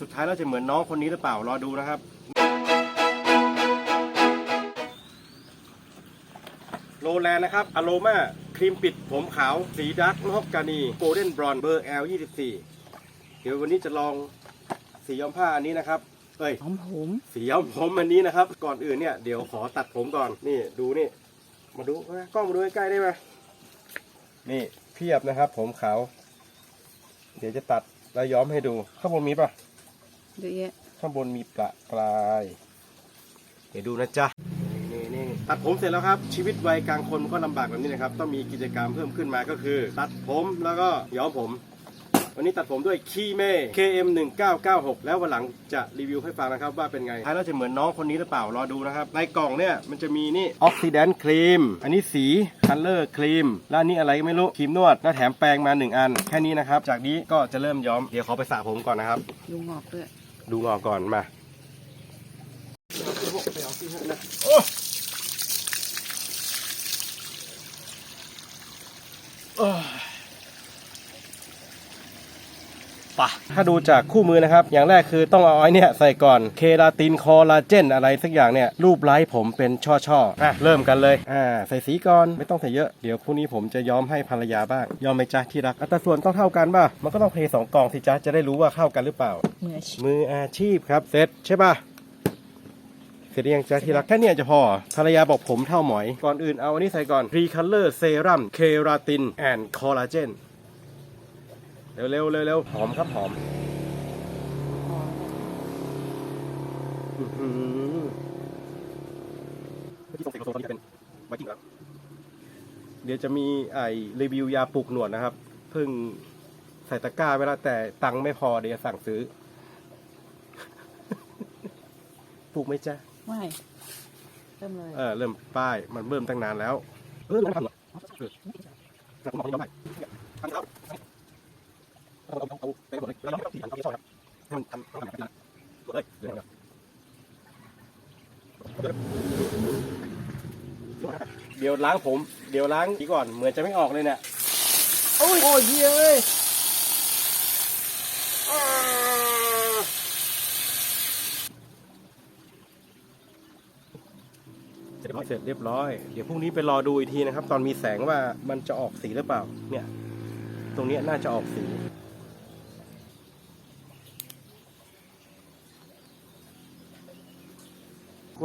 สุดท้ายแล้วจะเหมือนน้องคนนี้หรือเปล่ารอดูนะครับโรแลนด์นะครับอโรมาครีมปิดผมขาว สีดักมะฮอกกานีโกลเด้นบรอนเบอร์ L24 เดี๋ยววันนี้จะลองสีย้อมผ้าอันนี้นะครับเอ้ยหอมผมสีย้อมผมอันนี้นะครับ ก่อนอื่นเนี่ยเดี๋ยวขอตัดผมก่อนนี่ดูนี่ มาดูนะกล้องมาดูใกล้ๆได้ไหมนี่เพียบนะครับ ผมขาว เดี๋ยวจะตัดแล้วย้อมให้ดู ข้างบนมีปะ เยอะแยะ ข้างบนมีประปลาย เดี๋ยวดูนะจ๊ะ นี่นี่ตัดผมเสร็จแล้วครับ ชีวิตวัยกลางคนมันก็ลำบากแบบนี้นะครับ ต้องมีกิจกรรมเพิ่มขึ้นมาก็คือ ตัดผมแล้วก็ย้อมผม วันนี้ตัดผมด้วยคีเม่ KM 1996แล้ววันหลังจะรีวิวให้ฟังนะครับว่าเป็นไงท้ายแล้วจะเหมือนน้องคนนี้หรือเปล่ารอดูนะครับ ในกล่องเนี่ยมันจะมีนี่ออกซิแดนต์ครีม อันนี้สีคัลเลอร์ครีม แล้วอันนี้อะไรก็ไม่รู้ ครีมนวด แล้วแถมแปรงมา 1 อัน แค่นี้นะครับ จากนี้ก็จะเริ่มย้อม เดี๋ยวขอไปสระผมก่อนนะครับ ยุงออกด้วย ดูงอกก่อนมา ปะถ้าดูจากคู่มือนะครับ อย่างแรกคือต้องเอาไอ้เนี่ยใส่ก่อนเคราตินคอลลาเจนอะไรสักอย่างเนี่ยรูปไล้ผมเป็นช่อช่อๆอะเริ่มกันเลยอ่าใส่สีก่อนไม่ต้องใส่เยอะเดี๋ยวพรุ่งนี้ผมจะย้อมให้ภรรยาบ้างยอมไหมจ๊ะที่รักอัตราส่วนต้องเท่ากันป่ะมันก็ต้องเทสองกล่องสิจ๊ะจะได้รู้ว่าเข้ากันหรือเปล่ามืออาชีพมืออาชีพครับเสร็จใช่ป่ะเสร็จหรือยังจ๊ะที่รักแค่เนี้ยจะพอภรรยาบอกผมเท่าหมอย ก่อนอื่นเอาอันนี้ใส่ก่อน Pre Color Serum Keratin and Collagen เร็วเร็วเร็วเร็วหอมครับหอมอื้อหือเมื่อกี้ส่งเสียงโซนตอนนี้เป็นไวกิ้งแล้วเดี๋ยวจะมีไอ้รีวิวยาปลูกหนวดนะครับเพิ่งใส่ตะกร้าไว้แล้วแต่ตังค์ไม่พอเดี๋ยวจะสั่งซื้อ ปลูกไหมจ๊ะไม่เริ่มเลยเออเริ่มป้ายมันเริ่มตั้งนานแล้ว เออไม่ทำหรอเออแต่ผมบอกให้ย้อมได้ทำครับ เอาเอาเอาไปหมดเลยแล้วย้อมที่อันเอาที่ชอบครับให้มันทำทำแบบนี้นะกดเลยเดี๋ยวเดี๋ยวล้างผม เดี๋ยวล้างทีก่อน เหมือนจะไม่ออกเลยเนี่ยโอ้ยโอ้ยเฮ้ยอ่าเสร็จเรียบร้อยเสร็จเรียบร้อย เดี๋ยวพรุ่งนี้ไปรอดูอีกทีนะครับ ตอนมีแสงว่ามันจะออกสีหรือเปล่า เนี่ย ตรงเนี้ยน่าจะออกสี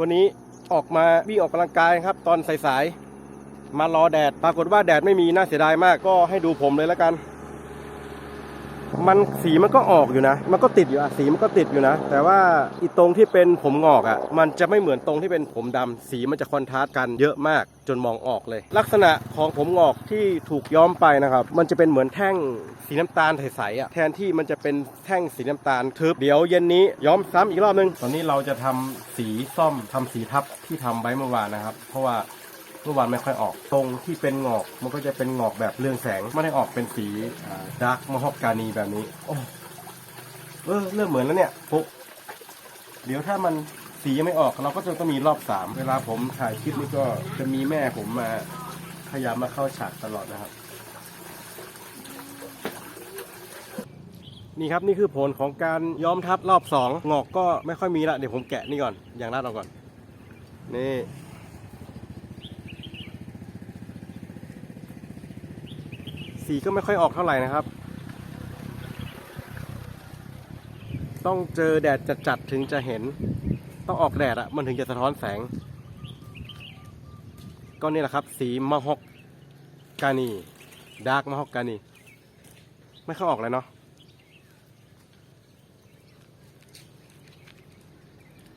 วันนี้ออกมาวิ่งออกกำลังกายครับ ตอนสายๆมารอแดด ปรากฏว่าแดดไม่มีน่าเสียดายมากก็ให้ดูผมเลยแล้วกัน มันสีมันก็ออกอยู่นะ มันก็ติดอยู่อะสีมันก็ติดอยู่นะ แต่ว่าอีตรงที่เป็นผมงอกอะมันจะไม่เหมือนตรงที่เป็นผมดำสีมันจะคอนทราสต์กันเยอะมากจนมองออกเลย ลักษณะของผมงอกที่ถูกย้อมไปนะครับ มันจะเป็นเหมือนแท่งสีน้ำตาลใสๆอะแทนที่มันจะเป็นแท่งสีน้ำตาลทึบเดี๋ยวเย็นนี้ย้อมซ้ำอีกรอบนึงตอนนี้เราจะทำสีส้มทำสีทับที่ทำไว้เมื่อวานนะครับ เพราะว่า เมื่อวานไม่ค่อยออก ตรงที่เป็นงอกมันก็จะเป็นงอกแบบเรืองแสงไม่ได้ออกเป็นสีดาร์กมะฮอกกานีแบบนี้โอ้เออเริ่มเหมือนแล้วเนี่ยปุ๊บเดี๋ยวถ้ามันสียังไม่ออกเราก็จะต้องมีรอบสามเวลาผมถ่ายคลิปนี้ก็จะมีแม่ผมมาพยายามมาเข้าฉากตลอดนะครับ นี่ครับนี่คือผลของการย้อมทับรอบสองงอกก็ไม่ค่อยมีละเดี๋ยวผมแกะนี่ก่อนอย่างแรัดเอาก่อน นี่ สีก็ไม่ค่อยออกเท่าไหร่นะครับ ต้องเจอแดดจัดๆถึงจะเห็น ต้องออกแดดอะมันถึงจะสะท้อนแสง ก็นี่แหละครับ สีมะฮอกกานีดาร์กมะฮอกกานี ไม่เข้าออกเลยเนาะ